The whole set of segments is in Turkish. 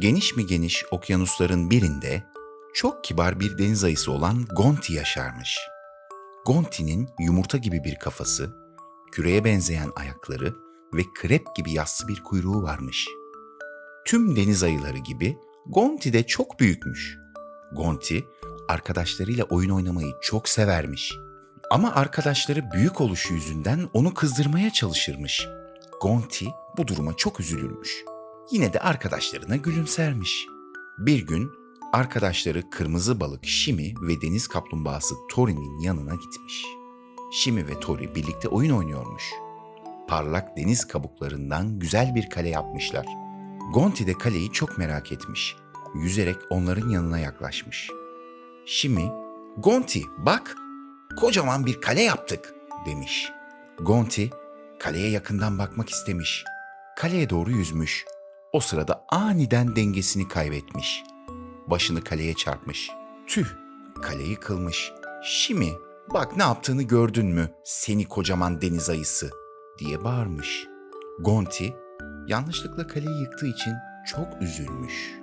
Geniş mi geniş okyanusların birinde çok kibar bir deniz ayısı olan Gonti yaşarmış. Gonti'nin yumurta gibi bir kafası, küreye benzeyen ayakları ve krep gibi yassı bir kuyruğu varmış. Tüm deniz ayıları gibi Gonti de çok büyükmüş. Gonti arkadaşlarıyla oyun oynamayı çok severmiş. Ama arkadaşları büyük oluşu yüzünden onu kızdırmaya çalışırmış. Gonti bu duruma çok üzülürmüş. Yine de arkadaşlarına gülümsermiş. Bir gün arkadaşları kırmızı balık Şimi ve deniz kaplumbağası Tori'nin yanına gitmiş. Şimi ve Tori birlikte oyun oynuyormuş. Parlak deniz kabuklarından güzel bir kale yapmışlar. Gonti de kaleyi çok merak etmiş. Yüzerek onların yanına yaklaşmış. Şimi, Gonti bak kocaman bir kale yaptık demiş. Gonti kaleye yakından bakmak istemiş. Kaleye doğru yüzmüş. O sırada aniden dengesini kaybetmiş. Başını kaleye çarpmış. Tüh, kaleyi kılmış. Şimi, bak ne yaptığını gördün mü seni kocaman deniz ayısı diye bağırmış. Gonti yanlışlıkla kaleyi yıktığı için çok üzülmüş.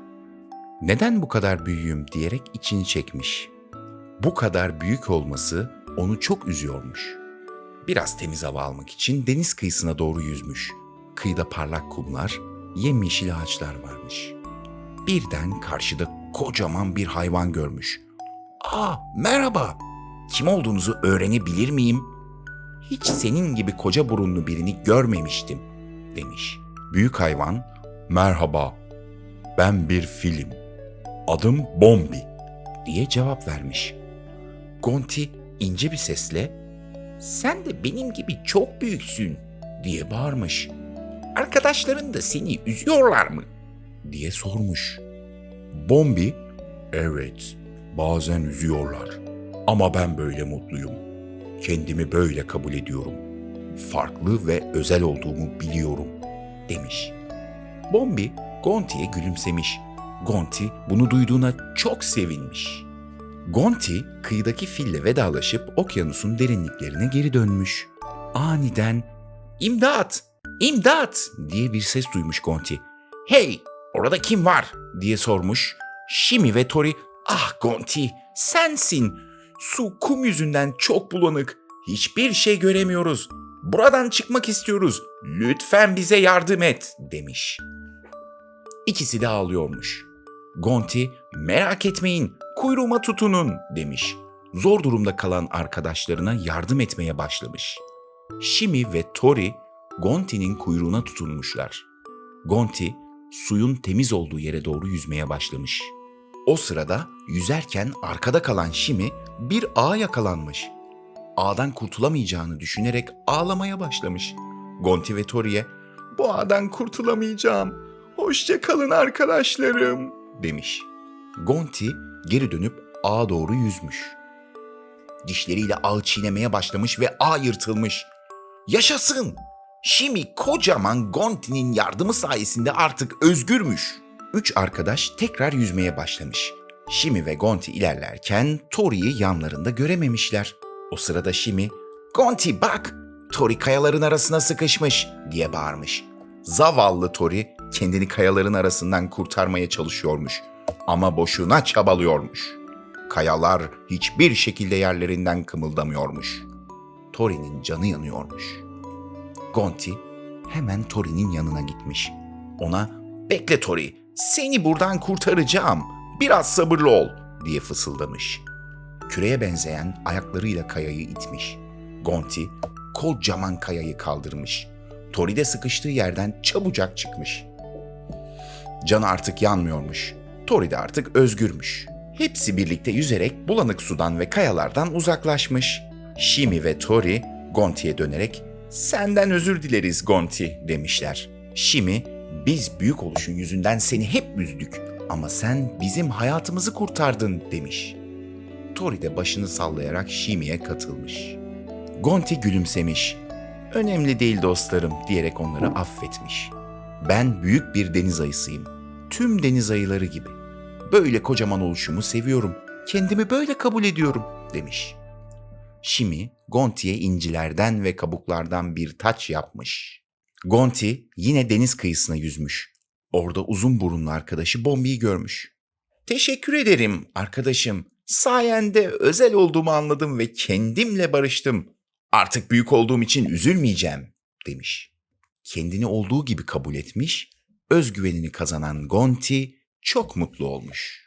Neden bu kadar büyüğüm diyerek içini çekmiş. Bu kadar büyük olması onu çok üzüyormuş. Biraz temiz hava almak için deniz kıyısına doğru yüzmüş. Kıyıda parlak kumlar, yemyeşil ağaçlar varmış. Birden karşıda kocaman bir hayvan görmüş. "Aa, merhaba. Kim olduğunuzu öğrenebilir miyim?" "Hiç senin gibi koca burunlu birini görmemiştim." demiş. Büyük hayvan, "Merhaba. Ben bir filim. Adım Bombi." diye cevap vermiş. Gonti ince bir sesle "Sen de benim gibi çok büyüksün." diye bağırmış. "Arkadaşların da seni üzüyorlar mı?" diye sormuş. Bombi, "Evet, bazen üzüyorlar. Ama ben böyle mutluyum. Kendimi böyle kabul ediyorum. Farklı ve özel olduğumu biliyorum." demiş. Bombi Gonti'ye gülümsemiş. Gonti bunu duyduğuna çok sevinmiş. Gonti kıyıdaki fille vedalaşıp okyanusun derinliklerine geri dönmüş. Aniden "İmdat! İmdat!" diye bir ses duymuş Gonti. "Hey, orada kim var?" diye sormuş. Shimi ve Tori, "Ah Gonti, sensin. Su kum yüzünden çok bulanık. Hiçbir şey göremiyoruz. Buradan çıkmak istiyoruz. Lütfen bize yardım et." demiş. İkisi de ağlıyormuş. Gonti, merak etmeyin, kuyruğuma tutunun demiş. Zor durumda kalan arkadaşlarına yardım etmeye başlamış. Shimi ve Tori, Gonti'nin kuyruğuna tutunmuşlar. Gonti, suyun temiz olduğu yere doğru yüzmeye başlamış. O sırada yüzerken arkada kalan Shimi bir ağa yakalanmış. Ağdan kurtulamayacağını düşünerek ağlamaya başlamış. Gonti ve Tori'ye, bu ağdan kurtulamayacağım, hoşça kalın arkadaşlarım demiş. Gonti geri dönüp ağa doğru yüzmüş. Dişleriyle ağı çiğnemeye başlamış ve ağ yırtılmış. Yaşasın! Şimdi kocaman Gonti'nin yardımı sayesinde artık özgürmüş. Üç arkadaş tekrar yüzmeye başlamış. Shimi ve Gonti ilerlerken Tori'yi yanlarında görememişler. O sırada Shimi, "Gonti bak! Tori kayaların arasına sıkışmış." diye bağırmış. Zavallı Tori kendini kayaların arasından kurtarmaya çalışıyormuş ama boşuna çabalıyormuş. Kayalar hiçbir şekilde yerlerinden kımıldamıyormuş. Tori'nin canı yanıyormuş. Gonti hemen Tori'nin yanına gitmiş. Ona "Bekle Tori, seni buradan kurtaracağım. Biraz sabırlı ol." diye fısıldamış. Küreye benzeyen ayaklarıyla kayayı itmiş. Gonti kocaman kayayı kaldırmış. Tori de sıkıştığı yerden çabucak çıkmış. Canı artık yanmıyormuş. Tori de artık özgürmüş. Hepsi birlikte yüzerek bulanık sudan ve kayalardan uzaklaşmış. Shimi ve Tori Gonti'ye dönerek "Senden özür dileriz Gonti." demişler. Shimi, "Biz büyük oluşun yüzünden seni hep üzdük ama sen bizim hayatımızı kurtardın." demiş. Tori de başını sallayarak Shimi'ye katılmış. Gonti gülümsemiş. "Önemli değil dostlarım." diyerek onları affetmiş. Ben büyük bir deniz ayısıyım. Tüm deniz ayıları gibi. Böyle kocaman oluşumu seviyorum. Kendimi böyle kabul ediyorum demiş. Shimi, Gonti'ye incilerden ve kabuklardan bir taç yapmış. Gonti yine deniz kıyısına yüzmüş. Orada uzun burunlu arkadaşı Bombi'yi görmüş. Teşekkür ederim arkadaşım. Sayende özel olduğumu anladım ve kendimle barıştım. Artık büyük olduğum için üzülmeyeceğim demiş. Kendini olduğu gibi kabul etmiş, özgüvenini kazanan Gonti çok mutlu olmuş.